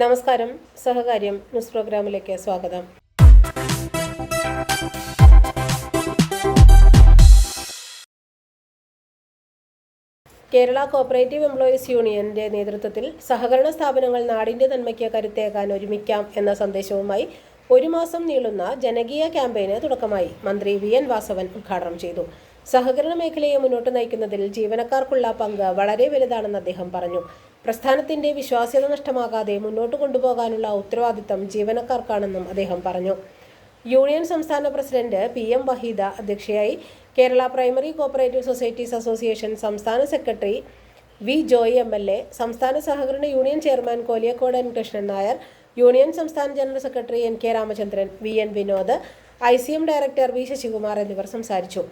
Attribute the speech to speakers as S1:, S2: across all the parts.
S1: നമസ്കാരം. സഹകാര്യം ന്യൂസ് പ്രോഗ്രാമിലേക്ക് സ്വാഗതം. കേരള കോപ്പറേറ്റീവ് എംപ്ലോയീസ് യൂണിയന്റെ നേതൃത്വത്തിൽ സഹകരണ സ്ഥാപനങ്ങൾ നാടിന്റെ നന്മയ്ക്ക് കരുത്തേകാൻ ഒരുമിക്കാം എന്ന സന്ദേശവുമായി ഒരു മാസം നീളുന്ന ജനകീയ ക്യാമ്പയിന് തുടക്കമായി മന്ത്രി വി എൻ വാസവൻ ഉദ്ഘാടനം ചെയ്തു. സഹകരണ മേഖലയെ മുന്നോട്ട് നയിക്കുന്നതിൽ ജീവനക്കാർക്കുള്ള പങ്ക് വളരെ വലുതാണെന്ന് അദ്ദേഹം പറഞ്ഞു. പ്രസ്ഥാനത്തിന്റെ വിശ്വാസ്യത നഷ്ടമാകാതെ മുന്നോട്ട് കൊണ്ടുപോകാനുള്ള ഉത്തരവാദിത്തം ജീവനക്കാർക്കാണെന്നും അദ്ദേഹം പറഞ്ഞു. യൂണിയൻ സംസ്ഥാന പ്രസിഡന്റ് പി എം വഹീദ അധ്യക്ഷയായി Kerala primary cooperative societies association സംസ്ഥാന secretary V Joy M L A സംസ്ഥാന സഹകരണ union chairman Koliyakode N Krishnan Nair union സംസ്ഥാന general secretary N K Ramachandran V N Vinod I director V Sasikumar എന്നിവർ സംസാരിച്ചു.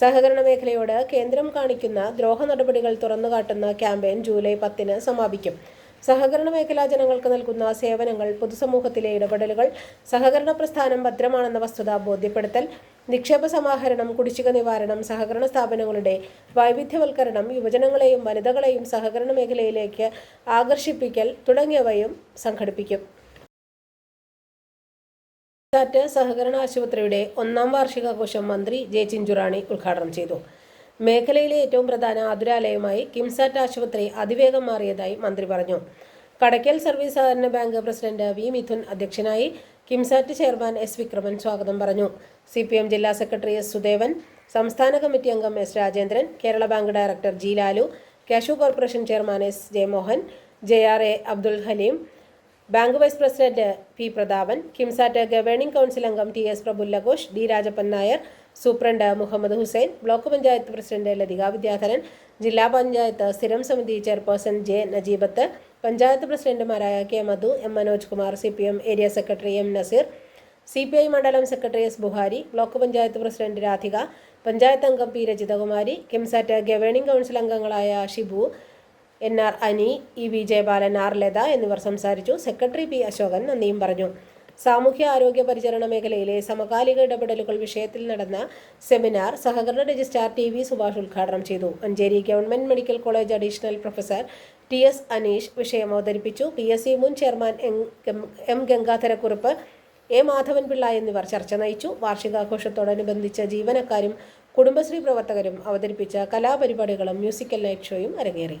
S1: സഹകരണ മേഖലയോട് കേന്ദ്രം കാണിക്കുന്ന ദ്രോഹ നടപടികൾ തുറന്നുകാട്ടുന്ന ക്യാമ്പയിൻ ജൂലൈ പത്തിന് സമാപിക്കും. സഹകരണ മേഖലാ ജനങ്ങൾക്ക് നൽകുന്ന സേവനങ്ങൾ പൊതുസമൂഹത്തിലെ ഇടപെടലുകൾ സഹകരണ പ്രസ്ഥാനം ഭദ്രമാണെന്ന വസ്തുത ബോധ്യപ്പെടുത്തൽ നിക്ഷേപ സമാഹരണം കുടിശ്ശിക നിവാരണം സഹകരണ സ്ഥാപനങ്ങളുടെ വൈവിധ്യവൽക്കരണം യുവജനങ്ങളെയും വനിതകളെയും സഹകരണ മേഖലയിലേക്ക് ആകർഷിപ്പിക്കൽ തുടങ്ങിയവയും സംഘടിപ്പിക്കും. സാറ്റ് സഹകരണ ആശുപത്രിയുടെ ഒന്നാം വാർഷികാഘോഷം മന്ത്രി ജെ ചിഞ്ചുറാണി ഉദ്ഘാടനം ചെയ്തു. മേഖലയിലെ ഏറ്റവും പ്രധാന ആതുരാലയമായി കിംസാറ്റ് ആശുപത്രി അതിവേഗം മാറിയതായി മന്ത്രി പറഞ്ഞു. കടയ്ക്കൽ സർവീസ് സഹകരണ ബാങ്ക് പ്രസിഡന്റ് വി മിഥുൻ അധ്യക്ഷനായി കിംസാറ്റ് ചെയർമാൻ എസ് വിക്രമൻ സ്വാഗതം പറഞ്ഞു. സി പി എം ജില്ലാ സെക്രട്ടറി എസ് സുദേവൻ സംസ്ഥാന കമ്മിറ്റി അംഗം S Rajendran Kerala bank director G Lalu cashew corporation chairman S Jayamohan J R A Abdul Haleem bank vice president P Prathapan KIMSAT governing council അംഗം T S Prafulla Ghosh D Rajappan Nair superintendent Muhammad Hussain block panchayat president Lathika Vidyadharan ജില്ലാ പഞ്ചായത്ത് സ്ഥിരം സമിതി chairperson J Najeebath panchayat പ്രസിഡന്റുമാരായ K Madhu M Manoj Kumar C P M area secretary M Nazeer C P I മണ്ഡലം secretary S Buhari block panchayat president Radhika panchayat അംഗം P Rajithakumari KIMSAT governing council അംഗങ്ങളായ Shibu N R Ani E V Jayabalan R Latha എന്നിവർ സംസാരിച്ചു. Secretary P Ashokan നന്ദിയും പറഞ്ഞു. സാമൂഹ്യ ആരോഗ്യ പരിചരണ മേഖലയിലെ സമകാലിക ഇടപെടലുകൾ വിഷയത്തിൽ നടന്ന സെമിനാർ സഹകരണ രജിസ്ട്രാർ ടി വി സുഭാഷ് ഉദ്ഘാടനം ചെയ്തു. Manjeri government medical college additional professor T S Aneesh വിഷയം അവതരിപ്പിച്ചു പി എസ് സി മുൻ chairman M- M Gangadharakurup A Madhavanpillai എന്നിവർ ചർച്ച നയിച്ചു. വാർഷികാഘോഷത്തോടനുബന്ധിച്ച് ജീവനക്കാരും കുടുംബശ്രീ പ്രവർത്തകരും അവതരിപ്പിച്ച കലാപരിപാടികളും മ്യൂസിക്കൽ നൈറ്റ് ഷോയും അരങ്ങേറി.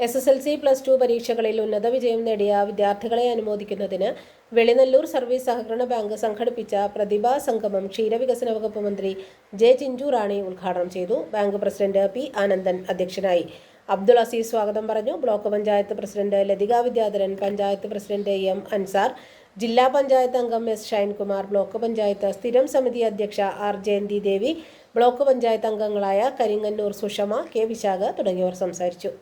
S1: S S L C plus two പരീക്ഷകളിൽ ഉന്നത വിജയം നേടിയ വിദ്യാർത്ഥികളെ അനുമോദിക്കുന്നതിന് വെളിനല്ലൂർ സർവീസ് സഹകരണ ബാങ്ക് സംഘടിപ്പിച്ച പ്രതിഭാ സംഗമം ക്ഷീരവികസന വകുപ്പ് മന്ത്രി ജെ ചിഞ്ചു റാണി ഉദ്ഘാടനം ചെയ്തു. ബാങ്ക് പ്രസിഡന്റ് പി ആനന്ദൻ അധ്യക്ഷനായി. അബ്ദുൾ അസീസ് സ്വാഗതം പറഞ്ഞു. Block panchayat president Lathika Vidyadharan panchayat president M Ansar ജില്ലാ പഞ്ചായത്ത് അംഗം എസ് ഷൈൻകുമാർ ബ്ലോക്ക് പഞ്ചായത്ത് സ്ഥിരം സമിതി അധ്യക്ഷ ആർ ജയന്തി ദേവി ബ്ലോക്ക് പഞ്ചായത്ത് അംഗങ്ങളായ കരിങ്ങന്നൂർ സുഷമ കെ വിശാഖ തുടങ്ങിയവർ സംസാരിച്ചു.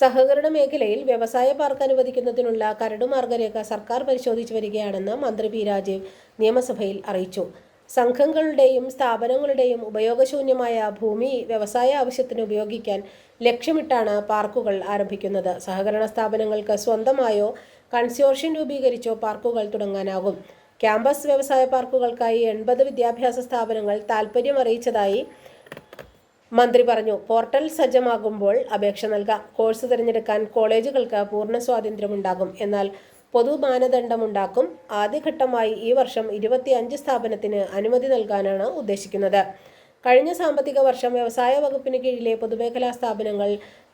S1: സഹകരണ മേഖലയിൽ വ്യവസായ പാർക്ക് അനുവദിക്കുന്നതിനുള്ള കരട് മാർഗരേഖ സർക്കാർ പരിശോധിച്ചു വരികയാണെന്ന് മന്ത്രി പി രാജീവ് നിയമസഭയിൽ അറിയിച്ചു. സംഘങ്ങളുടെയും സ്ഥാപനങ്ങളുടെയും ഉപയോഗശൂന്യമായ ഭൂമി വ്യവസായ ആവശ്യത്തിന് ഉപയോഗിക്കാൻ ലക്ഷ്യമിട്ടാണ് പാർക്കുകൾ ആരംഭിക്കുന്നത്. സഹകരണ സ്ഥാപനങ്ങൾക്ക് സ്വന്തമായോ കൺസ്യോർഷ്യം രൂപീകരിച്ചോ പാർക്കുകൾ തുടങ്ങാനാകും. ക്യാമ്പസ് വ്യവസായ പാർക്കുകൾക്കായി എൺപത് വിദ്യാഭ്യാസ സ്ഥാപനങ്ങൾ താൽപ്പര്യം അറിയിച്ചതായി മന്ത്രി പറഞ്ഞു പോർട്ടൽ സജ്ജമാകുമ്പോൾ അപേക്ഷ നൽകാം. കോഴ്സ് തിരഞ്ഞെടുക്കാൻ കോളേജുകൾക്ക് പൂർണ സ്വാതന്ത്ര്യമുണ്ടാകും. എന്നാൽ പൊതു മാനദണ്ഡമുണ്ടാക്കും. ആദ്യഘട്ടമായി ഈ വർഷം ഇരുപത്തിയഞ്ച് സ്ഥാപനത്തിന് അനുമതി നൽകാനാണ് ഉദ്ദേശിക്കുന്നത്. കഴിഞ്ഞ സാമ്പത്തിക വർഷം വ്യവസായ വകുപ്പിന് കീഴിലെ പൊതുമേഖലാ സ്ഥാപനങ്ങൾ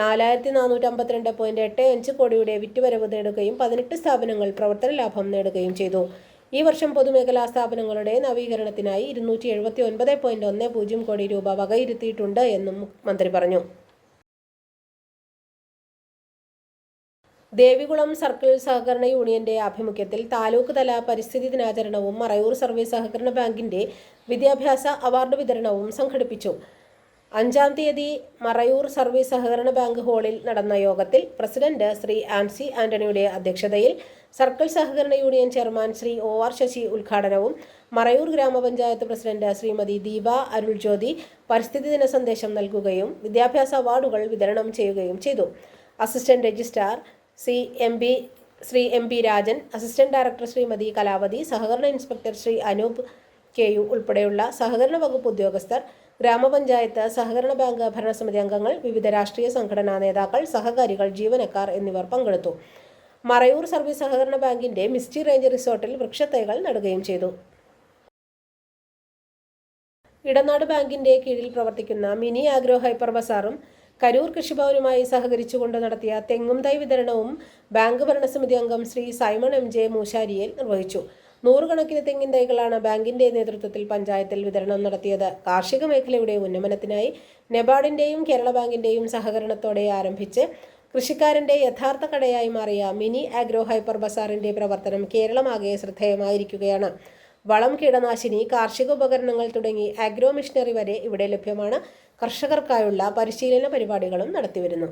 S1: നാലായിരത്തി നാനൂറ്റി അമ്പത്തിരണ്ട് പോയിന്റ് എട്ട് അഞ്ച് കോടിയുടെ വിറ്റുവരവ് നേടുകയും പതിനെട്ട് സ്ഥാപനങ്ങൾ പ്രവർത്തന ലാഭം നേടുകയും ചെയ്തു. ഈ വർഷം പൊതുമേഖലാ സ്ഥാപനങ്ങളുടെ നവീകരണത്തിനായി ഇരുന്നൂറ്റി എഴുപത്തി ഒൻപത് പോയിന്റ് ഒന്ന് പൂജ്യം കോടി രൂപ വകയിരുത്തിയിട്ടുണ്ട് എന്നും മന്ത്രി പറഞ്ഞു. ദേവികുളം സർക്കിൾ സഹകരണ യൂണിയന്റെ ആഭിമുഖ്യത്തിൽ താലൂക്ക് തല പരിസ്ഥിതി ദിനാചരണവും മറയൂർ സർവീസ് സഹകരണ ബാങ്കിന്റെ വിദ്യാഭ്യാസ അവാർഡ് വിതരണവും സംഘടിപ്പിച്ചു. അഞ്ചാം തീയതി മറയൂർ സർവീസ് സഹകരണ ബാങ്ക് ഹാളിൽ നടന്ന യോഗത്തിൽ പ്രസിഡന്റ് ശ്രീ ആൻസി ആന്റണിയുടെ അധ്യക്ഷതയിൽ സർക്കിൾ സഹകരണ union chairman Shri O R Sasi ഉദ്ഘാടനവും മറയൂർ ഗ്രാമപഞ്ചായത്ത് പ്രസിഡന്റ് ശ്രീമതി ദീപ അരുൾ ജ്യോതി പരിസ്ഥിതി ദിന സന്ദേശം നൽകുകയും വിദ്യാഭ്യാസ അവാർഡുകൾ വിതരണം ചെയ്യുകയും ചെയ്തു. Assistant registrar C M B Shri M P Rajan assistant director Shrimati Kalavathi സഹകരണ inspector Shri Anoop K U ഉൾപ്പെടെയുള്ള സഹകരണ വകുപ്പ് ഉദ്യോഗസ്ഥർ ഗ്രാമപഞ്ചായത്ത് സഹകരണ ബാങ്ക് ഭരണസമിതി അംഗങ്ങൾ വിവിധ രാഷ്ട്രീയ സംഘടനാ നേതാക്കൾ സഹകാരികൾ ജീവനക്കാർ എന്നിവർ പങ്കെടുത്തു. മറയൂർ സർവീസ് സഹകരണ ബാങ്കിന്റെ മിസ്റ്റി റേഞ്ച് റിസോർട്ടിൽ വൃക്ഷത്തൈകൾ നടുകയും ചെയ്തു. ഇടനാട് ബാങ്കിന്റെ കീഴിൽ പ്രവർത്തിക്കുന്ന മിനി ആഗ്രോ ഹൈപ്പർ ബസാറും കരൂർ കൃഷിഭവനുമായി സഹകരിച്ചുകൊണ്ട് നടത്തിയ തെങ്ങും തൈ വിതരണവും ബാങ്ക് ഭരണസമിതി അംഗം ശ്രീ സൈമൺ എം ജെ മൂശാരിയെ നിർവഹിച്ചു. നൂറുകണക്കിന് തെങ്ങിൻ തൈകളാണ് ബാങ്കിന്റെ നേതൃത്വത്തിൽ പഞ്ചായത്തിൽ വിതരണം നടത്തിയത്. കാർഷിക മേഖലയുടെ ഉന്നമനത്തിനായി നെബാർഡിന്റെയും കേരള ബാങ്കിന്റെയും സഹകരണത്തോടെ ആരംഭിച്ച് കൃഷിക്കാരന്റെ യഥാർത്ഥ കടയായി മാറിയ മിനി ആഗ്രോ ഹൈപ്പർ ബസാറിന്റെ പ്രവർത്തനം കേരളമാകെ ശ്രദ്ധേയമായിരിക്കുകയാണ്. വളം കീടനാശിനി കാർഷിക ഉപകരണങ്ങൾ തുടങ്ങി ആഗ്രോ മിഷനറി വരെ ഇവിടെ ലഭ്യമാണ്. കർഷകർക്കായുള്ള പരിശീലന പരിപാടികളും നടത്തിവരുന്നു.